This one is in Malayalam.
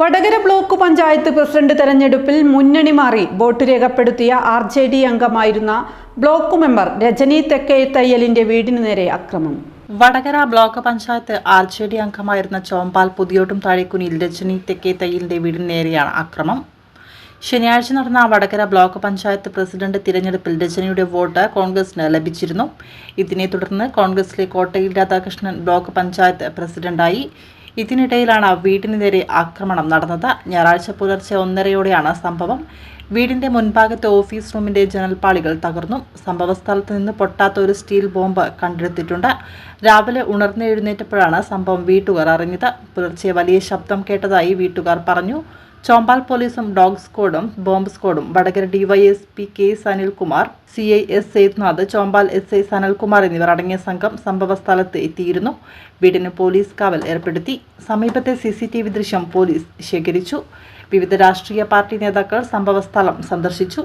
വടകര ബ്ലോക്ക് പഞ്ചായത്ത് പ്രസിഡന്റ് തെരഞ്ഞെടുപ്പിൽ മുന്നണി മാറി വോട്ട് രേഖപ്പെടുത്തിയ ആർ ജെ ഡി അംഗമായിരുന്ന ബ്ലോക്ക് മെമ്പർ രജനി തെക്കേ തയ്യലിന്റെ വീടിനു നേരെ അക്രമം. Vadakara block panchayat R J D അംഗമായിരുന്ന ചോമ്പാൽ പുതിയോട്ടും താഴേക്കുനിയിൽ രജനി തെക്കേ തയ്യലിന്റെ വീടിന് നേരെയാണ് അക്രമം. ശനിയാഴ്ച നടന്ന വടകര ബ്ലോക്ക് പഞ്ചായത്ത് പ്രസിഡന്റ് തിരഞ്ഞെടുപ്പിൽ രജനിയുടെ വോട്ട് കോൺഗ്രസിന് ലഭിച്ചിരുന്നു. ഇതിനെ തുടർന്ന് കോൺഗ്രസിലെ കോട്ടയിൽ രാധാകൃഷ്ണൻ ബ്ലോക്ക് പഞ്ചായത്ത് പ്രസിഡന്റായി ഇതിനിടയിലാണ് വീടിന് നേരെ ആക്രമണം നടന്നത്. ഞായറാഴ്ച പുലർച്ചെ ഒന്നരയോടെയാണ് സംഭവം. വീടിന്റെ മുൻഭാഗത്തെ ഓഫീസ് റൂമിന്റെ ജനൽപാളികൾ തകർന്നു. സംഭവസ്ഥലത്ത് നിന്ന് പൊട്ടാത്ത ഒരു സ്റ്റീൽ ബോംബ് കണ്ടെടുത്തിട്ടുണ്ട്. രാവിലെ ഉണർന്നെഴുന്നേറ്റപ്പോഴാണ് സംഭവം വീട്ടുകാർ അറിഞ്ഞത്. പുലർച്ചെ വലിയ ശബ്ദം കേട്ടതായി വീട്ടുകാർ പറഞ്ഞു. ചോമ്പാൽ പോലീസും ഡോഗ് സ്ക്വാഡും ബോംബ് സ്ക്വാഡും. Vadakara DYSP K Sanilkumar C I S Sethunath Chombal S I Sanalkumar എന്നിവർ അടങ്ങിയ സംഘം സംഭവസ്ഥലത്ത് എത്തിയിരുന്നു. വീടിന് പോലീസ് കാവൽ ഏർപ്പെടുത്തി. സമീപത്തെ സി സി ടി വി ദൃശ്യം പോലീസ് ശേഖരിച്ചു. വിവിധ രാഷ്ട്രീയ പാർട്ടി നേതാക്കൾ സംഭവസ്ഥലം സന്ദർശിച്ചു.